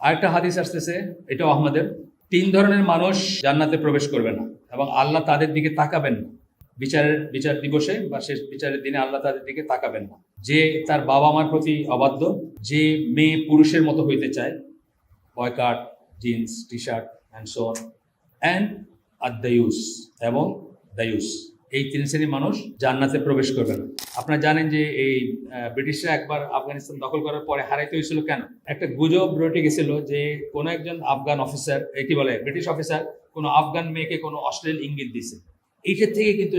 আরেকটা হাদিস আসতেছে, এটাও আহমদের। তিন ধরনের মানুষ জান্নাতে প্রবেশ করবে না এবং আল্লাহ তাদের দিকে তাকাবেন না। বিচারের, বিচার দিবসে বা শেষ বিচারের দিনে আল্লাহ তাদের দিকে তাকাবেন না। যে তার বাবা মার প্রতি অবাধ্য, যে মেয়ে পুরুষের মতো হইতে চায় boy cut jeans T shirt and son and R the দায়ুস এবং দায়ুস এই তিন শ্রেণির মানুষ জান্নাতে প্রবেশ করবে না। আপনারা জানেন যে এই ব্রিটিশরা একবার আফগানিস্তান দখল করার পরে হারাইতে হয়েছিল কেন? একটা গুজব রটে গেছিল যে কোনো একজন আফগান অফিসার এটি বলে, ব্রিটিশ অফিসার কোনো আফগান মেয়েকে কোনো অশ্লীল ইঙ্গিত দিছে এইটার থেকে কিন্তু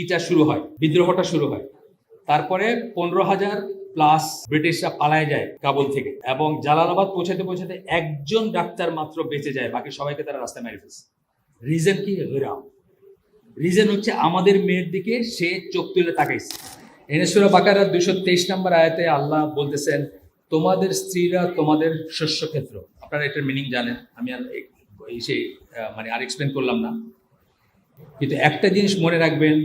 ইটা শুরু হয়, বিদ্রোহটা শুরু হয়। তারপরে পনেরো হাজার প্লাস ব্রিটিশরা পালায় যায় কাবুল থেকে এবং জালালাবাদ পৌঁছাতে পৌঁছাতে একজন ডাক্তার মাত্র বেঁচে যায়, বাকি সবাইকে তারা রাস্তায় মেরে ফেলছে। রিজন কি? হেরা রিজন হচ্ছে আমাদের মেয়ের দিকে সে চোখ তুলে তাকাইছে। এনেশ্বর বাকারা দুশো তেইশ নম্বর আয়াতে আল্লাহ বলতেছেন, তোমাদের স্ত্রীরা তোমাদের শস্য ক্ষেত্র আপনারা এটার মিনিং জানেন, আমি আর সেই মানে আর এক্সপ্লেন করলাম না। কিন্তু একটা জিনিস মনে রাখবেন,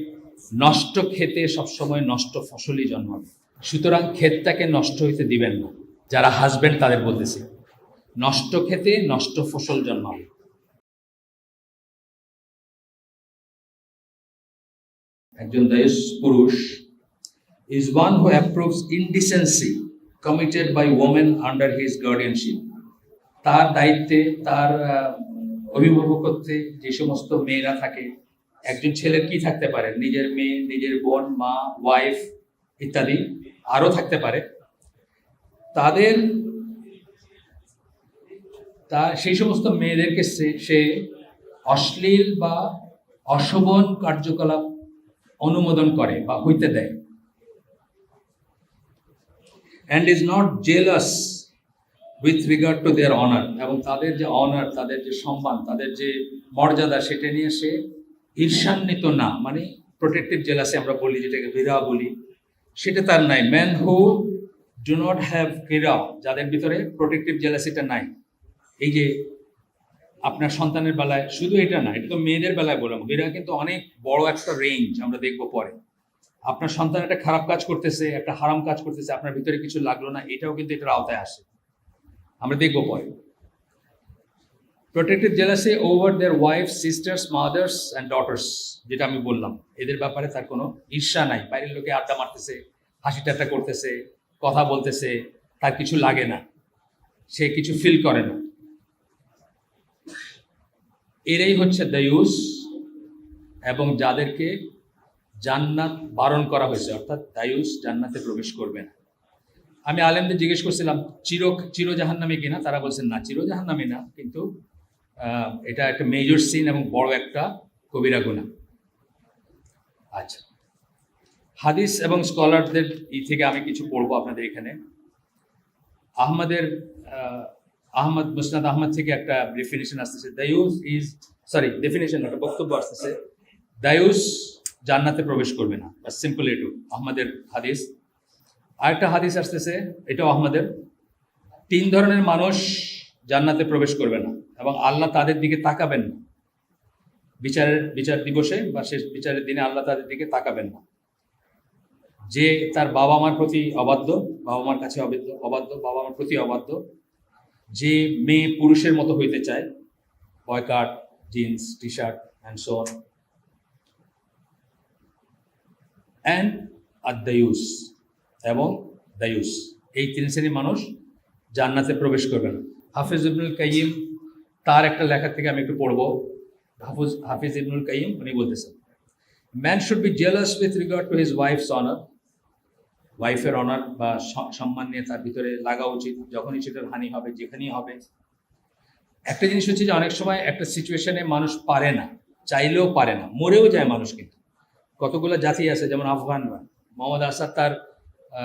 নষ্ট খেতে সবসময় নষ্ট ফসলই জন্মাবে। সুতরাং ক্ষেতটাকে নষ্ট হইতে দিবেন না, যারা হাজবেন্ড তাদের বলতেছে, নষ্ট খেতে নষ্ট ফসল জন্মাবে। একজন দেশ পুরুষ is one who approves indecency committed by women under his guardianship তার দায়িত্বে, তার অভিভাবকত্বে যে সমস্ত মেয়েরা থাকে, একজন ছেলের কি থাকতে পারে? নিজের মেয়ে, নিজের বোন, মা ওয়াইফ ইত্যাদি আরও থাকতে পারে। তাদের, তা, সেই সমস্ত মেয়েদেরকে সে অশ্লীল বা অশোভন কার্যকলাপ অনুমোদন করে বা হইতে দেয়। And is not jealous with regard to their honour এবং তাদের যে অনার তাদের যে সম্মান, তাদের যে মর্যাদা, সেটা নিয়ে সে ঈর্ষান্বিত না। মানে প্রোটেক্টিভ জেলাসে আমরা বলি, যেটাকে বিরা বলি, সেটা তার নাই। Man who do not have কিরা যাদের ভিতরে প্রোটেক্টিভ জেলাসিটা নাই, এই যে আপনার সন্তানের বেলায় শুধু এটা না, এটা তো মেয়েদের বেলায় বললাম বিরা কিন্তু অনেক বড় একটা রেঞ্জ আমরা দেখব পরে। আপনার সন্তান একটা খারাপ কাজ করতেছে, একটা হারাম কাজ করতেছে, আপনার ভিতরে কিছু লাগল না, এটাও কিন্তু এটার আওতায় আসে। আমরা দেখব পরে। Protected জেলাসে over their wife sisters mothers and daughters যেটা আমি বললাম। এদের ব্যাপারে তার কোনো ঈর্ষা নাই। বাইরের লোকে আড্ডা মারতেছে, হাসি ঠাট্টা করতেছে, কথা বলতেছে, তার কিছু লাগে না। সে কিছু ফিল করে না। এরাই হচ্ছে দায়ুস এবং যাদেরকে জান্নাত বারণ করা হয়েছে অর্থাৎ দায়ুস জান্নাতে প্রবেশ করবে না। আমি আলেমদের জিজ্ঞেস করছিলাম চির চির জাহান্নামী কিনা? তারা বলছেন না চির জাহান্নামী না। কিন্তু এটা একটা মেজর সিন এবং বড় একটা কবিরা গুণা। আচ্ছা। হাদিস এবং স্কলারদের ই থেকে আমি কিছু পড়ব আপনাদের এখানে। আহমদের আহ, আহমদ মুসনাদ আহমদ থেকে একটা ডেফিনেশন আসতেছে। দায়ুস ইজ সরি ডেফিনেশন একটা বক্তব্য আসতেছে। দায়ুস জান্নাতে প্রবেশ করবে না। সিম্পল এটু আহমদের হাদিস। আরেকটা হাদিস আসতেছে, এটাও আহমদের। তিন ধরনের মানুষ জান্নাতে প্রবেশ করবে না এবং আল্লাহ তাদের দিকে তাকাবেন না। বিচারের বিচার দিবসে বা শেষ বিচারের দিনে আল্লাহ তাদের দিকে তাকাবেন না। যে তার বাবা মার প্রতি অবাধ্য বাবা মার কাছে অবাধ্য অবাধ্য বাবা মার প্রতি অবাধ্য যে মেয়ে পুরুষের মতো হইতে চায় boy cut jeans T shirt and son and আর দায়ুস এবং দায়ুস এই তিন শ্রেণির মানুষ জান্নাতে প্রবেশ করবে না হাফিজ ইবনুল কাইম তার একটা লেখা থেকে আমি একটু পড়ব। হাফিজ হাফিজ ইবনুল কাইম উনি বলতেছেন man should be jealous with regard to his wife's honour ওয়াইফের অনার বা সম্মান নিয়ে তার ভিতরে লাগা উচিত, যখনই সেটার হানি হবে, যেখানেই হবে। একটা জিনিস হচ্ছে যে, অনেক সময় একটা সিচুয়েশনে মানুষ পারে না, চাইলেও পারে না, মরেও যায় মানুষ কিন্তু। কতগুলো জাতি আছে, যেমন আফগানরা মোহাম্মদ আসাদ তার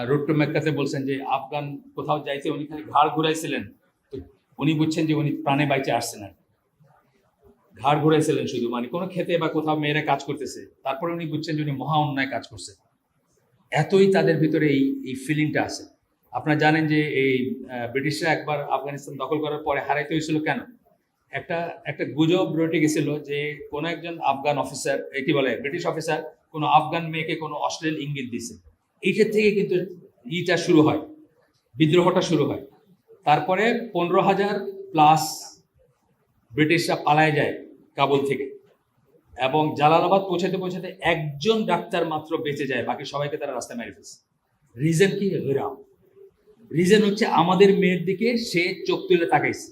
রোড টু মেক্কাতে বলছেন যে, আফগান কোথাও যাইতে উনি খালি ঘাড় ঘুরাইছিলেন, তো উনি বুঝছেন যে, উনি প্রাণে বাইচে আসছেন আর ঘাড় ঘুরাইছিলেন শুধু মানে কোনো খেতে বা কোথাও মেয়েরা কাজ করতেছে, তারপরে উনি বুঝছেন যে, উনি মহা অন্যায় কাজ করছে। এতই তাদের ভিতরে এই এই ফিলিংটা আছে। আপনারা জানেন যে এই ব্রিটিশরা একবার আফগানিস্তান দখল করার পরে হারাইতে হয়েছিল কেন? একটা একটা গুজব রটে গেছিল যে কোনো একজন আফগান অফিসার এটি বলে, ব্রিটিশ অফিসার কোনো আফগান মেয়েকে কোনো অশ্লীল ইঙ্গিত দিছে এইটার থেকে কিন্তু ইটা শুরু হয়, বিদ্রোহটা শুরু হয়। তারপরে পনেরো হাজার প্লাস ব্রিটিশরা পালায় যায় কাবুল থেকে। এবং জালালাবাদ পৌঁছাতে পৌঁছাতে একজন ডাক্তার মাত্র বেঁচে যায়, বাকি সবাইকে তারা রাস্তায় মেরে ফেলছে। রিজন কি? হেরাম রিজন হচ্ছে আমাদের মেয়ের দিকে সে চোখ তুলে তাকাইছে।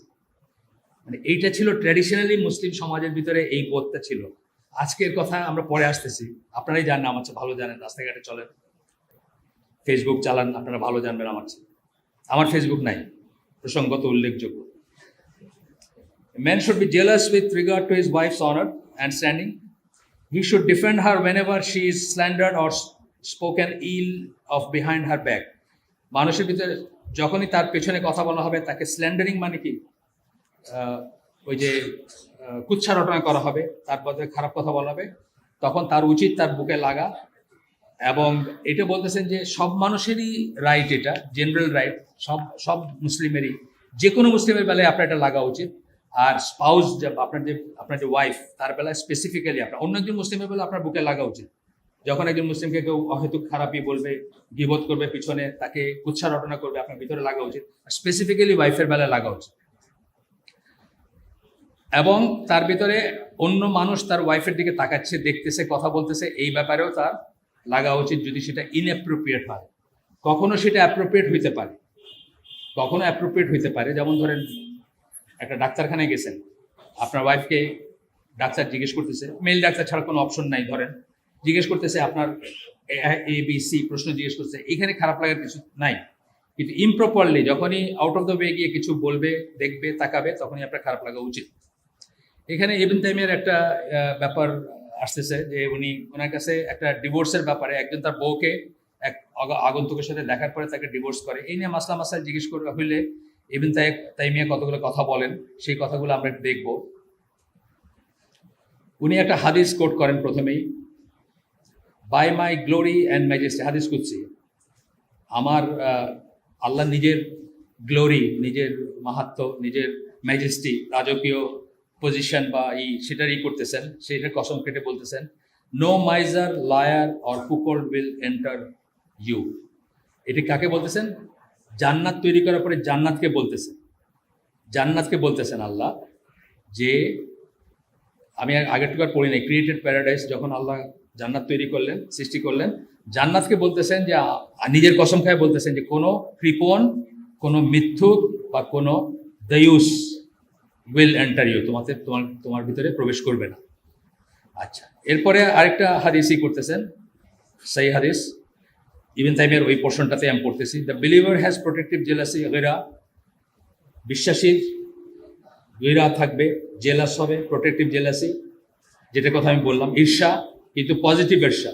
মানে এইটা ছিল ট্র্যাডিশনালি মুসলিম সমাজের ভিতরে এই বোধটা ছিল। আজকের কথা আমরা পরে আসতেছি। আপনারাই জানেন আমার ভালো জানেন, রাস্তাঘাটে চলেন। ফেসবুক চালান, আপনারা ভালো জানবেন আমার চেয়ে। আমার ফেসবুক নাই, প্রসঙ্গত উল্লেখযোগ্য। Man should be jealous with regard to his wife's honor. And standing. He should defend her whenever she is slandered or spoken ill of behind her back. মানুষের ভিতরে যখনই তার পেছনে কথা বলা হবে, তাকে স্ল্যান্ডারিং মানে কি ওই যে কুচ্ছা রটনা করা হবে তারপর খারাপ কথা বলা হবে, তখন তার উচিত তার বুকে লাগা এবং এটা বলতেছেন যে সব মানুষেরই রাইট এটা জেনারেল রাইট সব সব মুসলিমেরই যে কোনো মুসলিমের বেলায় আপনার এটা লাগা উচিত আর স্পাউস আপনার যে আপনার যে ওয়াইফ তার বেলায় স্পেসিফিক্যালি আপনার, অন্য একজন মুসলিমের বেলা আপনার বুকে লাগা উচিত। যখন একজন মুসলিমকে কেউ অহেতুক খারাপই বলবে গিবোধ করবে পিছনে, তাকে কুচ্ছা রটনা করবে, আপনার ভিতরে লাগা উচিত। স্পেসিফিক্যালি ওয়াইফের বেলায় লাগা উচিত। এবং তার ভিতরে অন্য মানুষ তার ওয়াইফের দিকে তাকাচ্ছে, দেখতেছে, কথা বলতেছে, এই ব্যাপারেও তার লাগা উচিত যদি সেটা ইনঅ্যাপ্রোপ্রিয়েট হয়। কখনো সেটা অ্যাপ্রোপ্রিয়েট হইতে পারে। কখনো অ্যাপ্রোপ্রিয়েট হইতে পারে। যেমন ধরেন একটা ডাক্তারখানায় গেছেন। আপনার ওয়াইফকে ডাক্তার জিজ্ঞেস করতেছে মেল ডাক্তার ছাড়া কোনো অপশন নাই ধরেন। জিজ্ঞেস করতেছে, আপনার এ বি সি প্রশ্ন জিজ্ঞেস করছে, এখানে খারাপ লাগার কিছু নাই। কিন্তু ইমপ্রপারলি যখনই আউট অফ দ্য ওয়ে গিয়ে কিছু বলবে, দেখবে, তাকাবে, তখনই আপনার খারাপ লাগা উচিত। এখানে ইবিন তাইমের একটা ব্যাপার আসতেছে যে উনি, ওনার কাছে একটা ডিভোর্সের ব্যাপারে একজন তার বউকে এক আগ- আগন্তুকের সাথে দেখার পরে তাকে ডিভোর্স করে। এই নিয়ে মাসলা মাসাল জিজ্ঞেস করে হইলে ইবিন তাই তাইমিয়া কতগুলো কথা বলেন, সেই কথাগুলো আমরা দেখব। উনি একটা হাদিস কোট করেন প্রথমেই by my glory and majesty হাদিস করছি আমার আল্লাহ নিজের গ্লোরি নিজের মাহাত্ম নিজের ম্যাজেস্টি রাজকীয় পজিশন বা ই সেটার ই করতেছেন, সেটার কসম কেটে বলতেছেন no miser liar or cuckold will enter you এটি কাকে বলতেছেন? জান্নাত তৈরি করার পরে জান্নাতকে বলতেছেন জান্নাতকে বলতেছেন আল্লাহ যে, আমি আগের টুকার পড়ি নাই ক্রিয়েটেড প্যারাডাইস যখন আল্লাহ জান্নাত তৈরি করলেন, সৃষ্টি করলেন, জান্নাতকে বলতেছেন যে নিজের কসম খায় বলতেছেন যে, কোনো কৃপণ, কোনো মিথ্যুক বা কোনো দয়ুস উইল এন্টার ইউ তোমাদের তোমার তোমার ভিতরে প্রবেশ করবে না। আচ্ছা এরপরে আরেকটা হাদিসই করতেছেন, সেই হাদিস ইভেন টাইমের ওই পোর্শনটাতে আমি পড়তেছি। The believer has protective jealousy গেরা বিশ্বাসীর গেরা থাকবে জেলাস হবে প্রোটেক্টিভ জেলাসি যেটা কথা আমি বললাম, ঈর্ষা, কিন্তু পজিটিভ ঈর্ষা,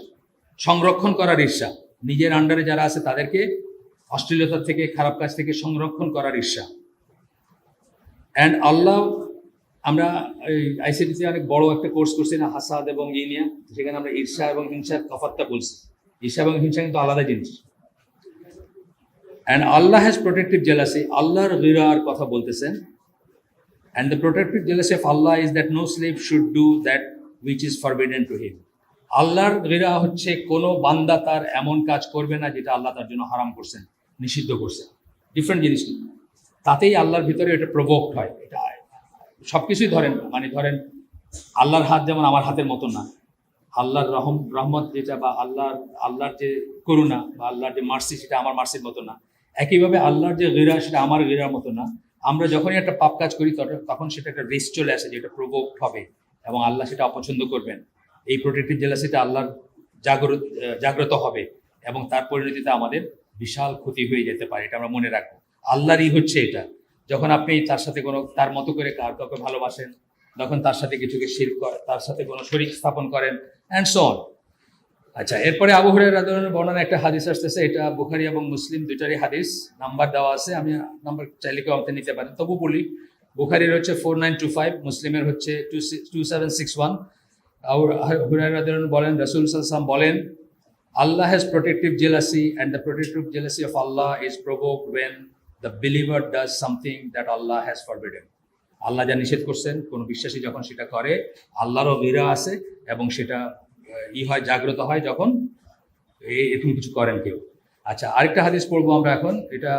সংরক্ষণ করার ঈর্ষা। নিজের আন্ডারে যারা আছে, তাদেরকে অশ্লীলতা থেকে, খারাপ কাজ থেকে সংরক্ষণ করার ঈর্ষা। অ্যান্ড আল্লাহ, আমরা এই আইসিটিতে অনেক বড় একটা কোর্স করছি না, হাসাদ এবং ই নিয়ে সেখানে আমরা ঈর্ষা এবং হিংসার তফাতটা বলছি। ঈর্ষা এবং হিংসা কিন্তু আলাদা জিনিস। And Allah has protective jealousy আল্লাহর গিরার কথা বলতেছেন। And the protective jealousy of Allah is that no slave should do that which is forbidden to him আল্লাহর গিরা হচ্ছে কোনো বান্দা তার এমন কাজ করবে না যেটা আল্লাহ তার জন্য হারাম করছেন, নিষিদ্ধ করছেন। ডিফারেন্ট জিনিস। তাতেই আল্লাহর ভিতরে এটা প্রভোক্ট হয়। এটা সব কিছুই ধরেন মানে ধরেন আল্লাহর হাত যেমন আমার হাতের মতো না আল্লাহর রহম, রহমত যেটা বা আল্লাহর আল্লাহর যে করুণা বা আল্লাহর যে মার্সি সেটা আমার মার্সির মতো না। একইভাবে আল্লাহর যে গিরা সেটা আমার গিরার মতো না। আমরা যখনই একটা পাপ কাজ করি তখন- সেটা একটা রিস্ক চলে আসে যেটা প্রভোক্ট হবে এবং আল্লাহ সেটা অপছন্দ করবেন। এই প্রোটেক্টিভ জেলা সেটা আল্লাহর জাগ্রত জাগ্রত হবে এবং তার পরিণতিতে আমাদের বিশাল ক্ষতি হয়ে যেতে পারে, এটা আমরা মনে রাখব। আল্লাহরই হচ্ছে এটা। যখন আপনি তার সাথে কোনো, তার মতো করে কার কাউকে ভালোবাসেন, তখন তার সাথে কিছুকে শির করেন তার সাথে কোনো শরীর স্থাপন করেন অ্যান্ড সো অন আচ্ছা এরপরে আবু রাদিয়াল্লাহু বর্ণনা একটা হাদিস আসতেছে এটা বুখারী এবং মুসলিম দুইটারই হাদিস। নাম্বার দেওয়া আছে আমি নাম্বার চাইলে কেউ আমাকে নিতে পারেন। তবু বলি বুখারির হচ্ছে ফোর নাইন টু ফাইভ মুসলিমের হচ্ছে two two seven six one বলেন রসুল সাল্লাম বলেন Allah has protective jealousy, and the protective jealousy of Allah is provoked when the believer does something that Allah has forbidden. আল্লাহ যা নিষেধ করছেন, কোন বিশ্বাসী যখন সেটা করে, আল্লাহরও গিরা আছে এবং সেটা ই হয়, জাগ্রত হয় যখন এরকম কিছু করেন কেউ। আচ্ছা আরেকটা হাদিস পড়ব আমরা এখন। এটা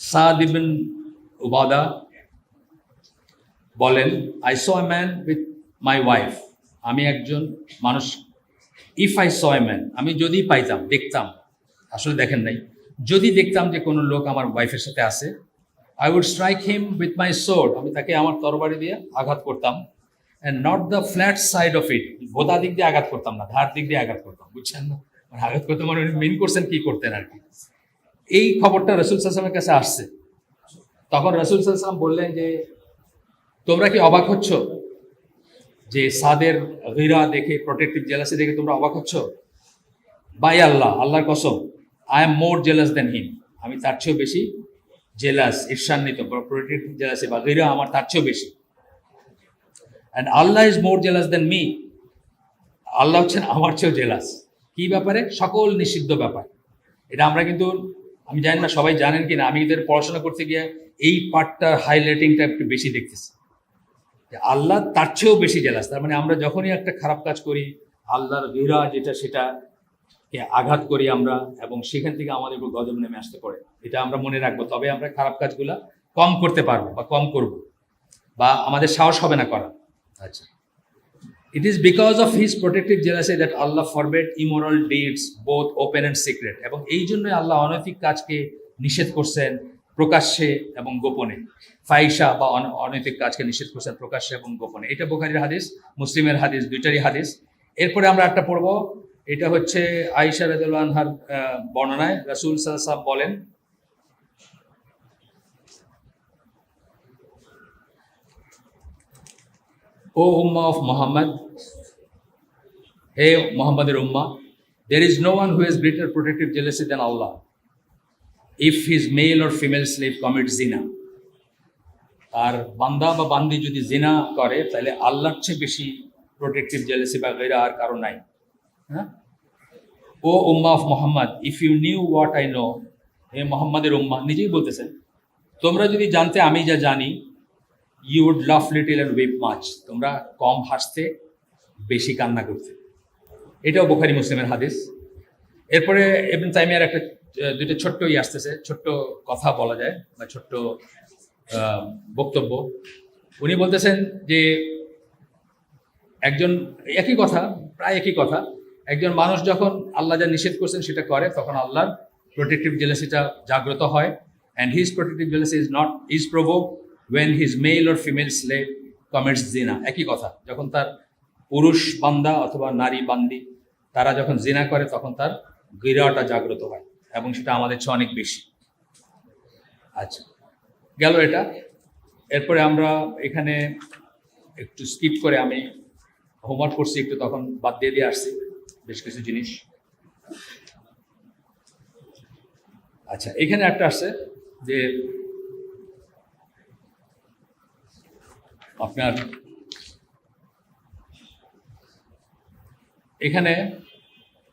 সাদ উবাদা বলেন I saw man with my wife আমি একজন মানুষ। ইফ আই স ম্যান আমি যদি পাইতাম, দেখতাম, আসলে দেখেন নাই, যদি দেখতাম যে কোনো লোক আমার ওয়াইফের সাথে আছে I would strike him with my sword আমি তাকে আমার তরবারি দিয়ে আঘাত করতাম। And not the flat side of it ভোদা দিক দিয়ে আঘাত করতাম না, ধার দিক দিয়ে আঘাত করতাম, বুঝছেন না? মানে আঘাত করতে মানে মিন করছেন কি করতেন আর কি। এই খবরটা রসুল সাল্লামের কাছে আসছে। তখন রসুল সাল্লাম বললেন যে, তোমরা কি অবাক হচ্ছ? যে সাদের হীরা দেখে প্রোটেক্টিভ জেলাসি দেখে তোমরা অবাক হচ্ছ? বাই আল্লাহ, আল্লাহর কসম I am more jealous than him আমি তার চেয়েও বেশি জেলাস, ঈর্ষান্বিত জেলাসি বা হীরা আমার তার চেয়েও বেশি। And Allah is more jealous than me আল্লাহ হচ্ছেন আমার চেয়েও জেলাস কি ব্যাপারে? সকল নিষিদ্ধ ব্যাপার। এটা আমরা কিন্তু, আমি জানি না সবাই জানেন কি না আমি এদের পড়াশোনা করতে গিয়ে এই পার্টটা হাইলাইটিংটা একটু বেশি দেখতেছি। আল্লাহ তার চেয়েও বেশি জেলাস তার মানে আমরা যখনই একটা খারাপ কাজ করি, আল্লাহর বিরা যেটা সেটা আঘাত করি আমরা এবং সেখান থেকে আমাদের উপর গজব নেমে আসতে পারে। এটা আমরা মনে রাখব। তবে আমরা খারাপ কাজগুলা কম করতে পারব বা কম করব বা আমাদের সাহস হবে না করা আচ্ছা। It is because of his protective jealousy that Allah forbade immoral deeds both open and secret এবং এই জন্যই আল্লাহ অনৈতিক কাজকে নিষেধ করছেন প্রকাশ্যে এবং গোপনে। ফাইসা বা অন- অনৈতিক কাজকে নিষেধ করছেন প্রকাশ্যে এবং গোপনে। এটা বোখারির হাদিস মুসলিমের হাদিস দুইটারই হাদিস। এরপরে আমরা একটা পড়ব এটা হচ্ছে আইসা রাজুল আনহার বর্ণনায় রাসুল সাহেব বলেন, ও উম্মা অফ মোহাম্মদ, হে মোহাম্মদের উম্মা দের is no one who is greater protective jealousy than Allah if his male or female slave commit জিনা আর বান্দা বা বান্দি যদি জিনা করে, তাহলে আল্লাহর চেয়ে বেশি প্রোটেক্টিভ জেলেসি বা গেরা আর কারও নাই। হ্যাঁ? ও উম্মা of Muhammad if you knew what I know হে মোহাম্মদের উম্মা, নিজেই বলতেছেন, তোমরা যদি জানতে আমি যা জানি you would laugh little and weep much তোমরা কম হাসতে, বেশি কান্না করতে। এটাও বোখারি মুসলিমের হাদিস। এরপরে এমন তাইমিয়ার একটা দুইটা ছোট্ট ই আসতেছে, ছোট্ট কথা বলা যায়, বা ছোট্ট বক্তব্য। উনি বলতেছেন যে, একজন, একই কথা, প্রায় একই কথা একজন মানুষ যখন আল্লাহ যা নিষেধ করছেন সেটা করে, তখন আল্লাহর প্রোটেক্টিভ জেলেসিটা জাগ্রত হয়। And his protective jealousy is not is provoke when his male or female slave commits জিনা একই কথা, যখন তার পুরুষ বান্দা অথবা নারী বান্দি, তারা যখন জিনা করে, তখন তার গিরাটা জাগ্রত হয় এবং সেটা আমাদের চেয়ে অনেক বেশি। আচ্ছা গেল এটা। এরপরে আমরা এখানে একটু স্কিপ করে আমি হোমওয়ার্ক করছি, একটু তখন বাদ দিয়ে দিয়ে আসছি। বেশ কিছু জিনিস। আচ্ছা এখানে একটা আসছে যে আপনার এখানে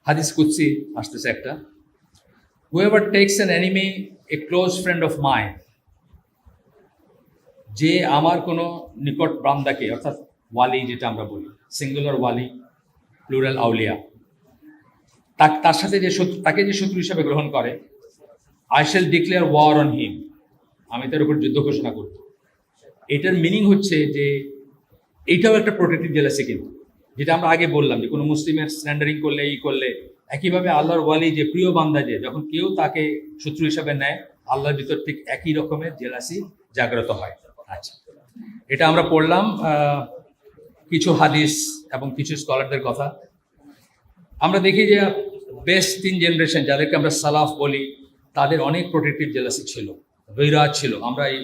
হাদিস কুৎসি আসতেছে একটা। Whoever takes an enemy a close friend of mine যে আমার কোনো নিকট বান্দাকে, অর্থাৎ ওয়ালি যেটা আমরা বলি সিঙ্গুলার ওয়ালি প্লুরাল আউলিয়া তার সাথে যে শত্রু তাকে যে শত্রু হিসাবে গ্রহণ করে I shall declare war on him আমি তার উপর যুদ্ধ ঘোষণা করব। এটার মিনিং হচ্ছে যে এইটাও একটা প্রোটেক্টিভ জেলাসি কিন্তু। যেটা আমরা আগে বললাম যে, কোনো মুসলিমের স্ট্যান্ডারিং করলে এই করলে, একইভাবে আল্লাহর ওয়ালি যে প্রিয় বান্দা যে, যখন কেউ তাকে শত্রু হিসাবে নেয়, আল্লাহর ভিতর ঠিক একই রকমের জেলাসি জাগ্রত হয়। আচ্ছা। এটা আমরা পড়লাম কিছু হাদিস এবং কিছু স্কলারদের কথা। আমরা দেখি যে বেস্ট তিন জেনারেশন যাদেরকে আমরা সালাফ বলি, তাদের অনেক প্রোটেক্টিভ জেলাসি ছিল গৈরাজ ছিল। আমরা এই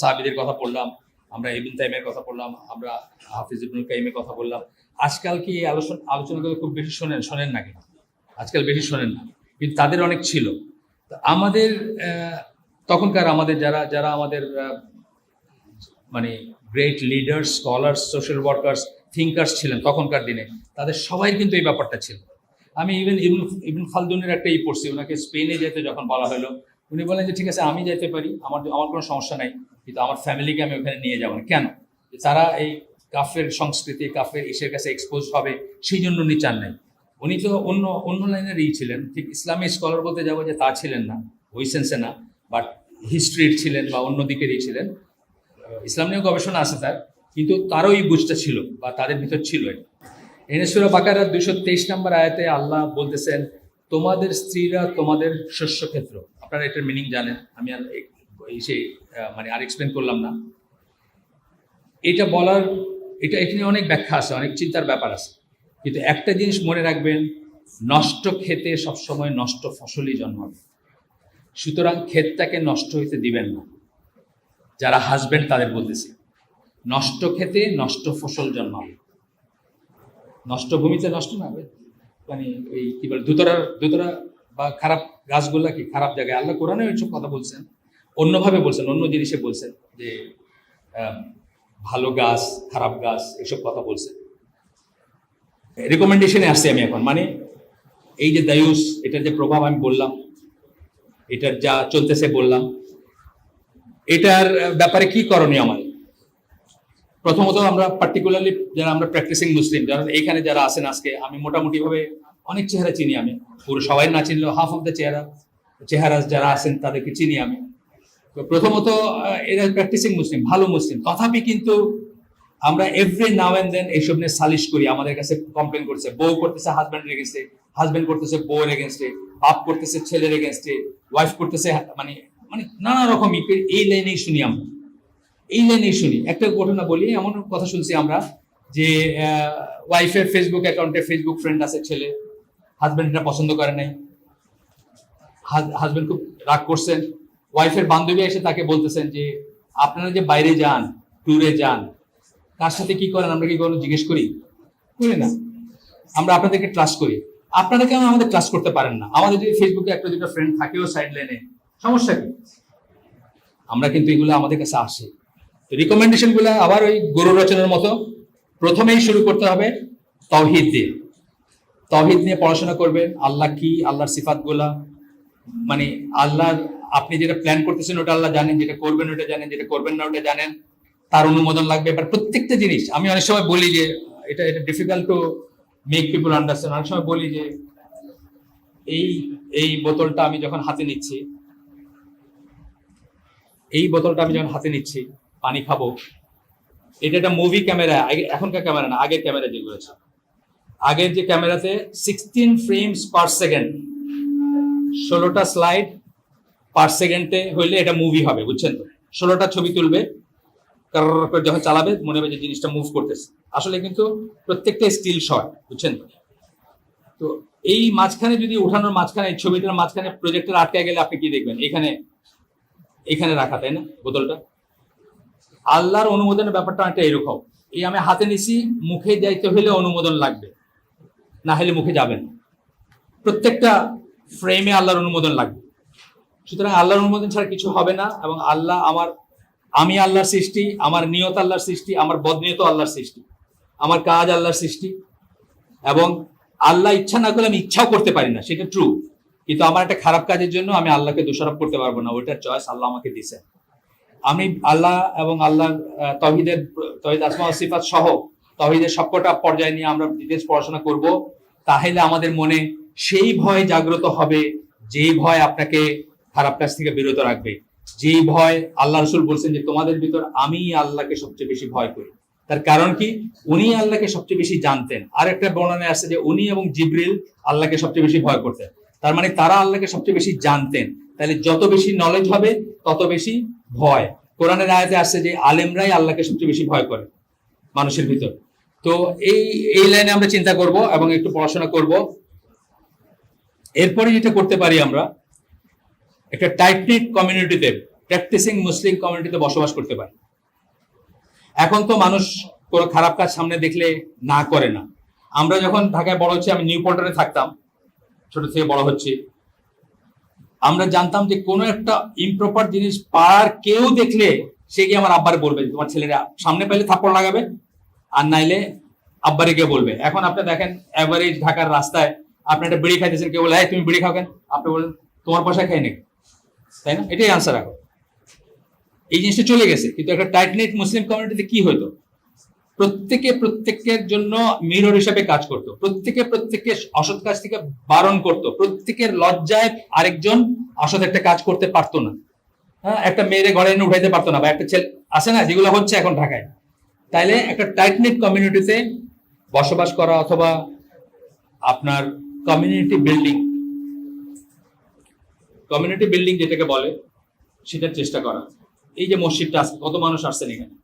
সাহাবিদের কথা পড়লাম, আমরা ইবিন তাইমের কথা বললাম আমরা হাফিজ ইবনুল কাইমের কথা বললাম। আজকাল কি এই আলোচনা, আলোচনাগুলো খুব বেশি শোনেন শোনেন না কিন্তু আজকাল বেশি শোনেন না। কিন্তু তাদের অনেক ছিল। আমাদের তখনকার আমাদের যারা যারা আমাদের মানে great leaders scholars social workers thinkers ছিলেন তখনকার দিনে, তাদের সবাই কিন্তু এই ব্যাপারটা ছিল। আমি ইভেন ইবুল ইবুল খালদুনের একটা ই পড়ছি, ওনাকে স্পেনে যেতে যখন বলা হলো, উনি বলেন যে, ঠিক আছে, আমি যেতে পারি, আমার আমার কোনো সমস্যা নাই, কিন্তু আমার ফ্যামিলিকে আমি ওখানে নিয়ে যাব না। কেন? তারা এই কাফের সংস্কৃতি, কাফের ইসের কাছে এক্সপোজ হবে, সেই জন্য উনি চান নাই। উনি তো অন্য অন্য লাইনেরই ছিলেন, ঠিক ইসলামী স্কলার বলতে যাব যে, তা ছিলেন না, ওই সেন্সে না বাট হিস্ট্রির ছিলেন বা অন্য দিকেরই ছিলেন। ইসলাম নিয়েও গবেষণা আছে তার, কিন্তু তারও এই বুঝটা ছিল, বা তাদের ভিতর ছিল এটা। এনেসুরা বাকারা দুশো তেইশ নম্বর আয়াতে আল্লাহ বলতেছেন, তোমাদের স্ত্রীরা তোমাদের শস্য ক্ষেত্র আপনারা এটার মিনিং জানেন। আমি আর সেই মানে আর এক্সপ্লেন করলাম না। এটা বলার, এটা এখানে অনেক ব্যাখ্যা আছে, অনেক চিন্তার ব্যাপার আছে। কিন্তু একটা জিনিস মনে রাখবেন, নষ্ট খেতে সবসময় নষ্ট ফসলই জন্মাবে। সুতরাং ক্ষেতটাকে নষ্ট হইতে দিবেন না। যারা হাজবেন্ড তাদের বলতেছে, নষ্ট খেতে নষ্ট ফসল জন্মাবে। নষ্ট ভূমিতে নষ্ট না মানে এই কি বলে দুতরা দুতরা বা খারাপ গাছগুলা কি খারাপ জায়গায়? আল্লাহ কোরআনে ওইসব কথা বলছেন, অন্যভাবে বলছেন, অন্য জিনিসে বলছেন যে ভালো গাছ, খারাপ গাছ, এসব কথা বলছেন। রেকমেন্ডেশনে আসছি আমি এখন মানে এই যে দায়ুস, এটার যে প্রভাব আমি বললাম, এটার যা চলতেছে বললাম, এটার ব্যাপারে কি করণীয় আমাদের? প্রথমত আমরা পার্টিকুলারলি যারা আমরা প্র্যাকটিসিং মুসলিম যারা এখানে যারা আছেন আজকে, আমি মোটামুটি ভাবে অনেক চেহারা চিনি আমি। পুরো সবাই না চিনলেও হাফ অফ দ্য চেহারা চেহারা যারা আছেন তাদেরকে চিনি আমি। তো প্রথমত এরা প্র্যাকটিসিং মুসলিম ভালো মুসলিম তথাপি কিন্তু আমরা এভরি নাও অ্যান্ড দেন এইসব নিয়ে সালিশ করি। আমাদের কাছে কমপ্লেন করছে, বউ করতেছে হাজব্যান্ডের এগেনস্টে হাজব্যান্ড করতেছে বউয়ের এগেনস্টে বাপ করতেছে ছেলের এগেনস্টে ওয়াইফ করতেছে মানে মানে নানা রকম এই লাইনেই শুনি আমরা। এই লাইনেই শুনি একটা ঘটনা বলি, এমন কথা শুনছি আমরা যে ওয়াইফের ফেসবুক অ্যাকাউন্টে ফেসবুক ফ্রেন্ড আছে ছেলে। হাজব্যান্ড এটা পছন্দ করে নাই। হাজব্যান্ড খুব রাগ করছেন। ওয়াইফের বান্ধবী এসে তাকে বলতেছেন যে, আপনারা যে বাইরে যান ট্যুরে যান, তার সাথে কি করেন? আমরা কি কোনো জিজ্ঞেস করি? করি না। আমরা আপনাদেরকে ট্রাস্ট করি। আপনারা কেন আমাদের ট্রাস্ট করতে পারেন না? আমাদের যদি ফেসবুকে একটা দুটো ফ্রেন্ড থাকেও সাইড লাইনে সমস্যা কি? আমরা কিন্তু এগুলো আমাদের কাছে আসে। তো রিকমেন্ডেশনগুলো আবার ওই গরু রচনার মতো। প্রথমেই শুরু করতে হবে তৌহিদ দিয়ে। তৌহিদ নিয়ে পড়াশোনা করবেন, আল্লাহ কি, আল্লাহর সিফাতগুলা মানে আল্লাহর আপনি যেটা প্ল্যান করতেছেন ওটা আল্লাহ জানেন, যেটা করবেন ওটা জানেন, যেটা করবেন না ওটা জানেন, তার অনুমোদন লাগবে। এবার প্রত্যেকটা জিনিস, আমি অনেক সময় বলি যে, এটা এটা difficult to make people understand অনেক সময় বলি যে, এই এই বোতলটা আমি যখন হাতে নিচ্ছি, এই বোতলটা আমি যখন হাতে নিচ্ছি পানি খাব। এটা একটা মুভি ক্যামেরা এখনকার ক্যামেরা না, আগের ক্যামেরা যেগুলো ছিল। আগের যে ক্যামেরাতে সিক্সটিন ফ্রেমস পার সেকেন্ড ষোলোটা স্লাইড পার সেকেন্ডে হইলে এটা মুভি হবে, বুঝছেন তো? ষোলোটা ছবি তুলবে কারণ যখন চালাবে, মনে হবে যে জিনিসটা মুভ করতেছে। আসলে কিন্তু প্রত্যেকটা স্টিল শট বুঝছেন তো? তো এই মাঝখানে যদি উঠানোর মাঝখানে ছবিটার মাঝখানে প্রজেক্টর আটকে গেলে আপনি কি দেখবেন? এখানে এখানে রাখা, তাই না? বোতলটা? আল্লাহর অনুমোদনের ব্যাপারটা অনেকটা এরকম। এই আমি হাতে নিছি, মুখে যাইতে হলে অনুমোদন লাগবে, না হলে মুখে যাবেন। প্রত্যেকটা ফ্রেমে আল্লাহর অনুমোদন লাগবে। সুতরাং আল্লাহর অনুমোদন ছাড়া কিছু হবে না এবং আল্লাহ আমার, আমি আল্লাহর সৃষ্টি, আমার নিয়ত আল্লাহর সৃষ্টি, আমার বদনিয়ত আল্লাহর সৃষ্টি, আমার কাজ আল্লাহর সৃষ্টি এবং আল্লাহ ইচ্ছা না করলে আমি ইচ্ছাও করতে পারি না, সেটা ট্রু কিন্তু আমার একটা খারাপ কাজের জন্য আমি আল্লাহকে দোষারোপ করতে পারব না ওইটার চয়েস আল্লাহ আমাকে দিছে আমি আল্লাহ এবং আল্লাহর আহ, তহিদের তহিদ আসমা সিফাত সহ তহিদের সবকটা পর্যায়ে নিয়ে আমরা ডিটেলস পড়াশোনা করব। তাহলে আমাদের মনে সেই ভয় জাগ্রত হবে যেই ভয় আপনাকে খারাপ কাজ থেকে বিরত রাখবে। যেই ভয় আল্লাহ রসুল বলছেন যে তোমাদের ভিতর আমি আল্লাহকে সবচেয়ে বেশি ভয় করি। তার কারণ কি? উনি আল্লাহকে সবচেয়ে বেশি জানতেন। আর একটা বর্ণনায় আসছে যে উনি এবং জিব্রিল আল্লাহকে সবচেয়ে বেশি ভয় করতেন। তার মানে তারা আল্লাহকে সবচেয়ে বেশি জানতেন। তাহলে যত বেশি নলেজ হবে তত বেশি ভয়। কোরআনের আয়াতে আসছে যে আলেমরাই আল্লাহকে সবচেয়ে বেশি ভয় করে মানুষের ভিতর। তো এই এই লাইনে আমরা চিন্তা করব এবং একটু পড়াশোনা করব। এরপরে যেটা করতে পারি আমরা, একটা টাইটনিট কমিউনিটিতে প্র্যাকটিসিং মুসলিম কমিউনিটিতে বসবাস করতে পারি। এখন তো মানুষ কোনো খারাপ কাজ সামনে দেখলে না করে না। আমরা যখন ঢাকায় বড় হচ্ছে, আমি নিউ পল্টনে থাকতাম, ছোট থেকে বড় হচ্ছে। আমরা জানতাম যে কোনো একটা ইমপ্রপার জিনিস পার কেউ দেখলে সে গিয়ে আমার আব্বারে বলবে তোমার ছেলেরা সামনে পেলে থাপ্পড় লাগাবে, আর নাইলে আব্বারে গিয়ে বলবে। এখন আপনি দেখেন অ্যাভারেজ ঢাকার রাস্তায় আপনি একটা বিড়ি খাইতেছেন, কেউ বলে হ্যাঁ তুমি বিড়ি খাও কেন? আপনি বলেন, তোমার পয়সা খাই নাকি? তাই না? এটাই আনসার এখন। এই জিনিসটা চলে গেছে, কিন্তু একটা টাইট নেট মুসলিম কমিউনিটিতে কি হতো প্রত্যেকে প্রত্যেকের জন্য মিরর হিসাবে কাজ করত। প্রত্যেকে প্রত্যেককে অসৎ কাজ থেকে বারণ করত। প্রত্যেকের লজ্জায় আরেকজন অসৎ একটা কাজ করতে পারতো না। হ্যাঁ একটা মেয়েরে ঘরে এনে উঠাইতে পারতো না বা একটা ছেলে আসে না, যেগুলো হচ্ছে এখন ঢাকায়। তাইলে একটা টাইট নিট কমিউনিটিতে বসবাস করা অথবা আপনার কমিউনিটি বিল্ডিং কমিউনিটি বিল্ডিং যেটাকে বলে, সেটার চেষ্টা করা। এই যে মসজিদটা আছে, কত মানুষ আসছেন এখানে?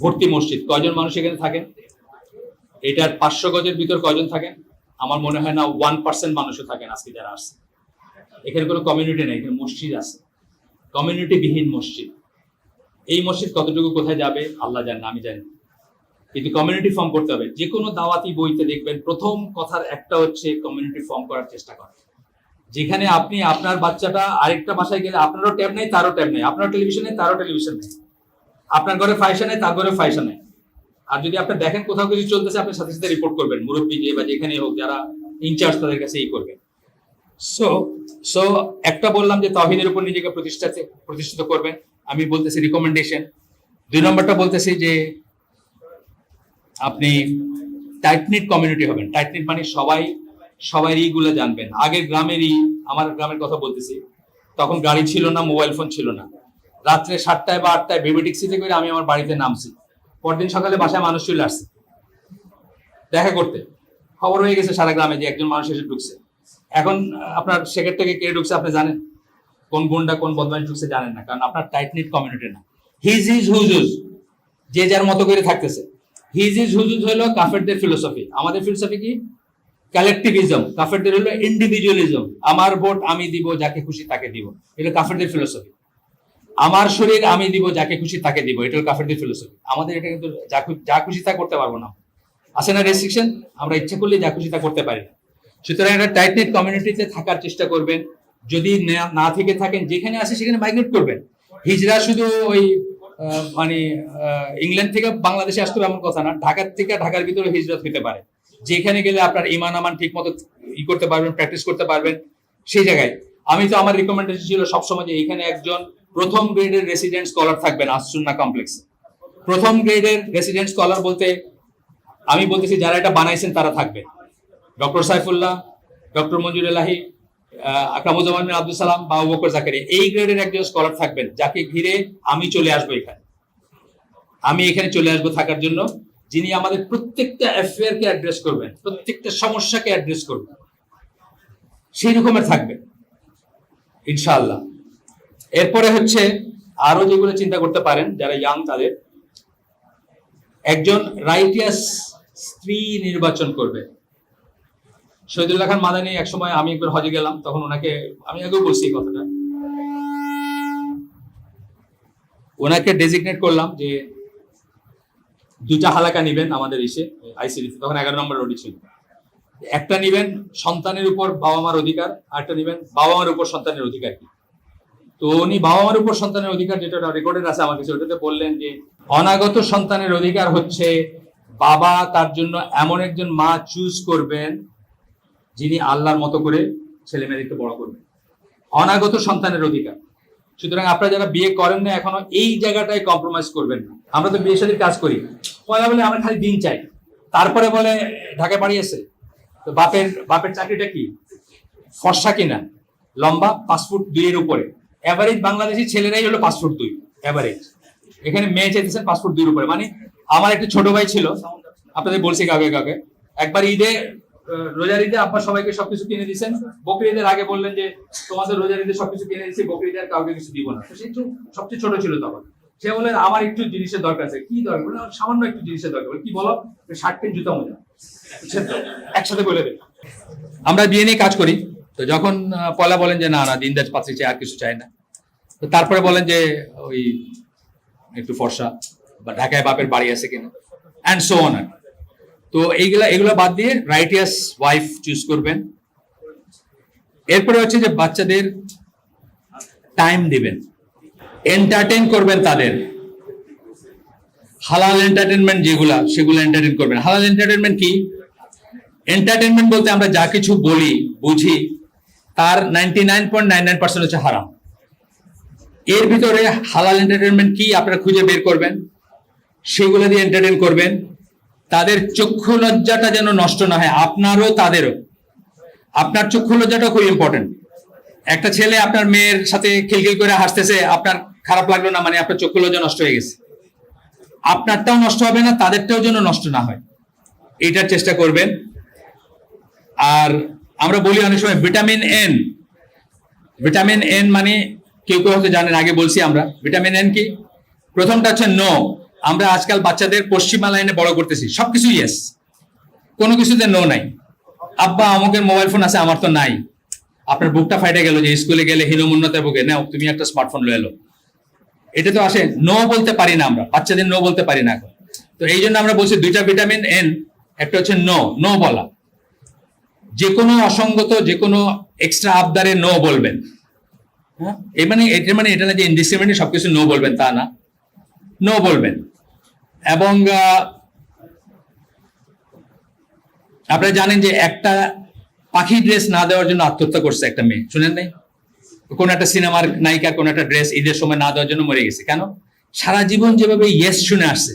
ভর্তি মসজিদ। কয়জন মানুষ এখানে থাকেন এটার পাঁচশো গজের ভিতর কয়জন থাকেন আমার মনে হয় না ওয়ান পার্সেন্ট মানুষও থাকেন আজকে যারা আসছে। এখানে কোনো কমিউনিটি নেই, এখানে মসজিদ আছে। কমিউনিটি বিহীন মসজিদ। এই মসজিদ কতটুকু কোথায় যাবে? আল্লাহ জানেন আমি জানি। কিন্তু কমিউনিটি ফর্ম করতে হবে। যে কোনো দাওয়াতি বইতে দেখবেন, প্রথম কথার একটা হচ্ছে কমিউনিটি ফর্ম করার চেষ্টা করা। যেখানে আপনি, আপনার বাচ্চাটা আরেকটা বাসায় গেলে আপনারও ট্যাব নেই, তারও ট্যাব নেই। আপনার টেলিভিশন নেই, তারও টেলিভিশন নেই। আপনার ঘরে ফাইসা নেই, তার ঘরে ফাইসা নেই। আর যদি আপনি দেখেন কোথাও কিছু চলতেছে, আপনি সাথে সাথে রিপোর্ট করবেন। মুরব্বী যে বা যেখানে হোক, যারা ইনচার্জ তাদের কাছে এই করবেন। সো সো একটা বললাম যে তহিদের উপর নিজেকে প্রতিষ্ঠা প্রতিষ্ঠিত করবেন। আমি বলতেছি রিকমেন্ডেশন দুই নম্বরটা বলতেছি যে আপনি টাইটনিট কমিউনিটি হবেন। টাইটনিট মানে সবাই সবাই এইগুলো জানবেন। আগের গ্রামেরই, আমার গ্রামের কথা বলতেছি, তখন গাড়ি ছিল না মোবাইল ফোন ছিল না। রাত্রে সাতটায় বা আটটায় বেবি ট্যাক্সিতে করে আমি আমার বাড়িতে নামছি। পরদিন সকালে বাসায় মানুষ চলে আসছে। দেখা করতে। খবর হয়ে গেছে সারা গ্রামে যে একজন মানুষ এসে ঢুকছে। এখন আপনার সেকের থেকে কে ঢুকছে আপনি জানেন? কোন গুন্ডা, কোন বদমাইশ ঢুকছে জানেন না। কারণ আপনার টাইটনিট কমিউনিটি না। হিজ হিজ হুজ হুজ যে যার মতো করে থাকতেছে। হিজ ইজ হুজ হুজ হলো কাফেরদের ফিলোসফি আমাদের ফিলোসফি কি? কালেকটিভিজম কাফেরদের হলো ইন্ডিভিজুয়ালিজম আমার ভোট আমি দিব, যাকে খুশি তাকে দিব। এটা কাফেরদের ফিলোসফি আমার শরীর, আমি দিব, যাকে খুশি তাকে দিব। এটা কাফেরদের ফিলোসফি আমাদের এটা কিন্তু যা খুশি তা করতে পারব না। আছে না রেস্ট্রিকশন আমরা ইচ্ছা করলে যা খুশি তা করতে পারি। সুতরাং একটা টাইট নেট কমিউনিটিতে থাকার চেষ্টা করবেন। যদি না- থেকে থাকেন, যেখানে আসে সেখানে মাইগ্রেট করবেন। হিজরা শুধু ওই মানে ইংল্যান্ড থেকে বাংলাদেশে আসতে এমন কথা না। ঢাকার থেকে ঢাকার ভিতরে হিজরত হতে পারে। যেখানে গেলে আপনার ইমান, আমান ঠিক মতো ই করতে পারবেন প্র্যাকটিস করতে পারবেন। সেই জায়গায়। আমি তো, আমার রিকমেন্ডেশন ছিল সবসময় যে এখানে একজন প্রথম গ্রেডের রেসিডেন্ট স্কলার থাকবেন আসুন্না কমপ্লেক্স প্রথম গ্রেডের রেসিডেন্ট স্কলার বলতে আমি বলতেছি যারা এটা বানাইছেন তারা থাকবে ডক্টর সাইফুল্লাহ, ডক্টর মঞ্জুর এলাহি বিন আব্দুল সালাম বা বকর জাকারি, এই গ্রেডের একজন স্কলার থাকবেন যাকে ঘিরে আমি চলে আসব এখানে। আমি এখানে চলে আসব থাকার জন্য। যিনি আমাদের প্রত্যেকটা অ্যাফেয়ার কে অ্যাড্রেস করবেন, প্রত্যেকটা সমস্যাকে অ্যাড্রেস করবেন। সেই রকমের থাকবে ইনশাআল্লাহ। এরপরে হচ্ছে আরও যেগুলো চিন্তা করতে পারেন, যারা ইয়াং তাদের, একজন রাইটিয়াস স্ত্রী নির্বাচন করবে। শহীদুল্লাহ খান মাদানি একসময় আমি একবার হজে গেলাম, তখন ওনাকে, আমি আগেও বলছি এই কথাটা। ওনাকে ডেজিগনেট করলাম যে দুটা হালাকা নিবেন আমাদের ইসে আইসিডিতে তখন এগারো নম্বর রোডি ছিল। একটা নিবেন সন্তানের উপর বাবা মার অধিকার আর একটা নিবেন বাবা মার উপর সন্তানের অধিকার কি? তো উনি বাবা মার উপর সন্তানের অধিকার যেটা রেকর্ডেড আছে আমার কাছে, ওটাতে বললেন যে অনাগত সন্তানের অধিকার হচ্ছে বাবা তার জন্য এমন একজন মা চুজ করবেন যিনি আল্লাহর মতো করে ছেলে মেয়েদেরকে বড় করবেন। অনাগত সন্তানের অধিকার। সুতরাং আপনারা যারা বিয়ে করেন না এখনও, এই জায়গাটায় কম্প্রোমাইজ করবেন না। আমরা তো বিয়ে সাথে কাজ করি। পয়লা বলে আমরা খালি দিন চাই। তারপরে বলে ঢাকায় বাড়ি আছে তো বাপের বাপের চাকরিটা কি? ফর্সা কিনা? লম্বা, পাঁচ ফুট দুইয়ের উপরে। এভারেজ বাংলাদেশি ছেলেরাই হলো ফুট দুই এভারেজ এখানে মেয়ে চাইতেছেন ফুট দুইয়ের উপরে। মানে আমার একটা ছোট ভাই ছিল, আপনাদের বলছি কাউকে কাউকে একবার ঈদে রোজার ঈদে আপনার সবাইকে সবকিছু কিনে দিয়েছেন। বকরি ঈদের আগে বললেন যে, তোমাদের রোজার ঈদে সবকিছু কিনে দিচ্ছি বকরি ঈদের কাউকে কিছু দিব না। সে সবচেয়ে ছোট ছিল তখন। সে বললেন, আমার একটু জিনিসের দরকার আছে। কি দরকার? সামান্য একটু জিনিসের দরকার। কি বলো? শার্ট প্যান্ট জুতা মোজা? একসাথে বলে দেবে। আমরা বিয়ে নিয়ে কাজ করি, তো যখন পয়লা বলেন যে, না না দিন দাস পাচ্ছি চাই, আর কিছু চাই না। তো তারপরে বলেন যে ওই একটু ফর্সা, বা ঢাকায় বাপের বাড়ি আছে কিনা অ্যান্ড সো অন তো এইগুলা, এগুলো বাদ দিয়ে রাইটিয়াস ওয়াইফ চুজ করবেন। এরপরে হচ্ছে যে বাচ্চাদের টাইম দিবেন। এন্টারটেন করবেন তাদের। হালাল এন্টারটেনমেন্ট যেগুলা, সেগুলো এন্টারটেইন করবেন। হালাল এন্টারটেনমেন্ট কি? এন্টারটেনমেন্ট বলতে আমরা যা কিছু বলি, বুঝি, তার ninety nine point nine nine percent হচ্ছে হারাম। এর ভিতরে হালাল এন্টারটেনমেন্ট কি আপনারা খুঁজে বের করবেন? সেগুলো দিয়ে এন্টারটেন করবেন। তাদের চক্ষু লজ্জাটা যেন নষ্ট না হয়, আপনারও তাদেরও। আপনার চক্ষু লজ্জাটা খুব ইম্পর্টেন্ট একটা ছেলে আপনার মেয়ের সাথে খিলখিল করে হাসতেছে, আপনার খারাপ লাগল না মানে আপনার চক্ষু লজ্জা নষ্ট হয়ে গেছে। আপনারটাও নষ্ট হবে না, তাদেরটাও যেন নষ্ট না হয়। এইটার চেষ্টা করবেন। আর আমরা বলি অনেক সময় ভিটামিন এন ভিটামিন এন মানে কেউ কেউ হয়তো জানেন, আগে বলছি আমরা। ভিটামিন এন কি? প্রথমটা হচ্ছে নো আমরা আজকাল বাচ্চাদের পশ্চিমা লাইনে বড় করতেছি। সবকিছু ইয়েস কোনো কিছুতে নো নাই। আব্বা, আমাকে মোবাইল ফোন আছে, আমার তো নাই। আপনার বুকটা ফাইটে গেল যে স্কুলে গেলে হীনমন্যতায় বুকে নাও, তুমি একটা স্মার্টফোন লয়ে এলো। এটা তো আসে নো বলতে পারি না আমরা। বাচ্চাদের নো বলতে পারি না এখন। তো এই জন্য আমরা বলছি দুইটা ভিটামিন এন একটা হচ্ছে নো নো বলা। যে কোনো অসঙ্গত যে কোনো এক্সট্রা আবদারে নো বলবেন। হ্যাঁ? মানে এটা মানে এটা না যে ইনডিসিপ্লিনে সবকিছু নো বলবেন, তা না। নো বলবেন। এবং আপনারা জানেন যে একটা পাখি ড্রেস না দেওয়ার জন্য আত্মহত্যা করছে একটা মেয়ে। শুনেন নাই? কোন একটা সিনেমার নায়িকা, কোন একটা ড্রেস ঈদের সময় না দেওয়ার জন্য মরে গেছে। কেন? সারা জীবন যেভাবে ইয়েস শুনে আসছে,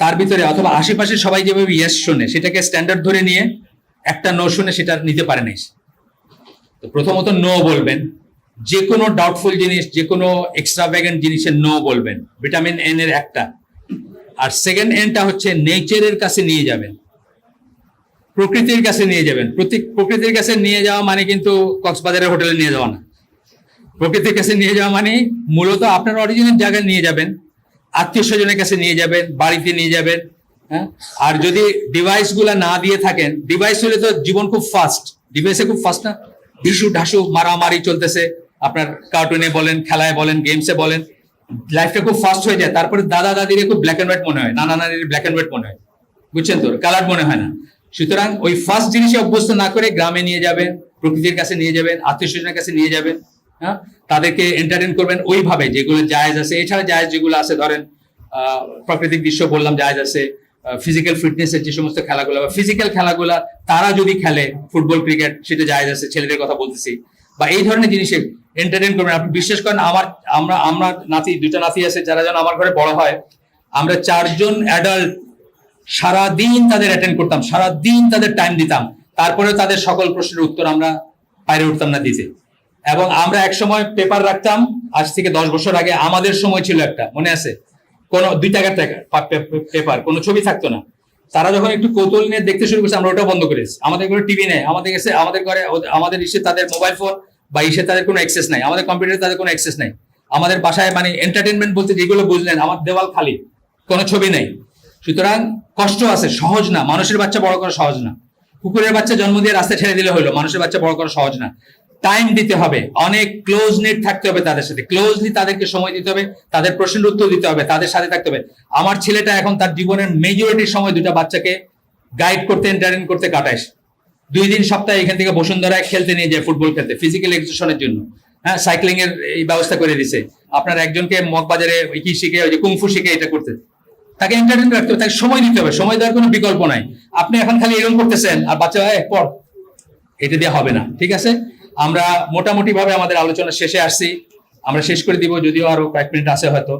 তার ভিতরে অথবা আশেপাশে সবাই যেভাবে ইয়েস শুনে, সেটাকে স্ট্যান্ডার্ড ধরে নিয়ে একটা নো শুনে সেটা নিতে পারে নাই। তো প্রথমত নো বলবেন। যে কোনো ডাউটফুল জিনিস যে কোনো এক্সট্রাভ্যাগেন্ট জিনিসের নো বলবেন। ভিটামিন এন এর একটা। আর সেকেন্ড এনটা হচ্ছে নেচারের কাছে নিয়ে যাবেন। প্রকৃতির কাছে নিয়ে যাবেন। প্রকৃতির কাছে নিয়ে যাওয়া মানে কিন্তু কক্সবাজারের হোটেলে নিয়ে যাওয়া না। প্রকৃতির কাছে নিয়ে যাওয়া মানে মূলত আপনার অরিজিনাল জায়গায় নিয়ে যাবেন। আত্মীয় স্বজনের কাছে নিয়ে যাবেন, বাড়িতে নিয়ে যাবেন হ্যাঁ? আর যদি ডিভাইসগুলা না দিয়ে থাকেন ডিভাইস হলে তো জীবন খুব ফাস্ট ডিভাইসে খুব ফাস্ট না? ঢিসু ঢাসু, মারামারি চলতেছে। আপনার কার্টুনে বলেন, খেলায় বলেন গেমসে বলেন লাইফটা খুব ফাস্ট হয়ে যায়। তারপরে দাদা দাদির খুব ব্ল্যাক অ্যান্ড হোয়াইট মনে হয়, নানা নানির ব্ল্যাক অ্যান্ড হোয়াইট মনে হয়। বুঝছেন তোর কালার মনে হয় না। সুতরাং ওই ফার্স্ট জিনিসে অভ্যস্ত না করে গ্রামে নিয়ে যাবেন, প্রকৃতির কাছে নিয়ে যাবেন আত্মীয় স্বজনের কাছে নিয়ে যাবেন হ্যাঁ? তাদেরকে এন্টারটেন করবেন ওইভাবে, যেগুলো জায়েজ আছে। এছাড়া জায়েজ যেগুলো আছে, ধরেন প্রাকৃতিক দৃশ্য বললাম, জায়েজ আছে ফিজিক্যাল ফিটনেসের যে সমস্ত খেলাগুলো বা ফিজিক্যাল খেলাগুলো, তারা যদি খেলে ফুটবল ক্রিকেট সেটা জায়েজ আছে, ছেলেদের কথা বলতেছি। বা এই ধরনের জিনিসে এন্টারটেন করবেন। আপনি বিশ্বাস করেন, আমার, আমরা আমরা নাতি, দুইটা নাতি আছে যারা যেন আমার ঘরে বড় হয়। আমরা চারজন অ্যাডাল্ট সারা দিন তাদের অ্যাটেন্ড করতাম সারা দিন তাদের টাইম দিতাম। তারপরেও তাদের সকল প্রশ্নের উত্তর আমরা বাইরে উঠতাম না দিতে। এবং আমরা এক সময় পেপার রাখতাম, আজ থেকে দশ বছর আগে, আমাদের সময় ছিল একটা, মনে আছে? কোন, দুই টাকার টাকা পেপার কোনো ছবি থাকতো না। তারা যখন একটু কৌতূহল নিয়ে দেখতে শুরু করছে, আমরা ওটা বন্ধ করেছি আমাদের ঘরে টিভি নেই, আমাদের কাছে, আমাদের ঘরে, আমাদের ইসে তাদের মোবাইল ফোন বা ইসে তাদের কোনো অ্যাক্সেস নাই। আমাদের কম্পিউটারে তাদের কোনো অ্যাক্সেস নাই। আমাদের বাসায় মানে এন্টারটেনমেন্ট বলতে যেগুলো বুঝলেন, আমার দেওয়াল খালি, কোনো ছবি নেই। সুতরাং কষ্ট আছে, সহজ না। মানুষের বাচ্চা বড় করা সহজ না। কুকুরের বাচ্চা জন্ম দিয়ে রাস্তায় ছেড়ে দিলে হলো, মানুষের বাচ্চা বড় করা সহজ না। টাইম দিতে হবে। অনেক ক্লোজ নেট থাকতে হবে তাদের সাথে। ক্লোজলি তাদেরকে সময় দিতে হবে তাদের প্রশ্নের উত্তর দিতে হবে তাদের সাথে থাকতে হবে। আমার ছেলেটা এখন তার জীবনের মেজরিটির সময় দুটা বাচ্চাকে গাইড করতে এন্টারটেন করতে কাটায়। দুই দিন সপ্তাহে এখান থেকে বসুন্ধরায় খেলতে নিয়ে যায় ফুটবল খেলতে ফিজিক্যাল এক্সারসাইজের জন্য। হ্যাঁ সাইক্লিং এর এই ব্যবস্থা করে দিছে। আপনার একজনকে মগবাজারে কি শিখে ওই যে কুংফু শিখে এটা করতে। তাকে এন্টারটেন রাখতে হবে তাকে সময় দিতে হবে। সময় দেওয়ার কোনো বিকল্প নাই। আপনি এখন খালি এরকম করতেছেন আর বাচ্চা "এই, পড়। এটা দিয়ে হবে না ঠিক আছে? আমরা মোটামুটি ভাবে আমাদের আলোচনা শেষে আসছি। আমরা শেষ করে দিব, যদিও আরও কয়েক মিনিট আছে হয়তো।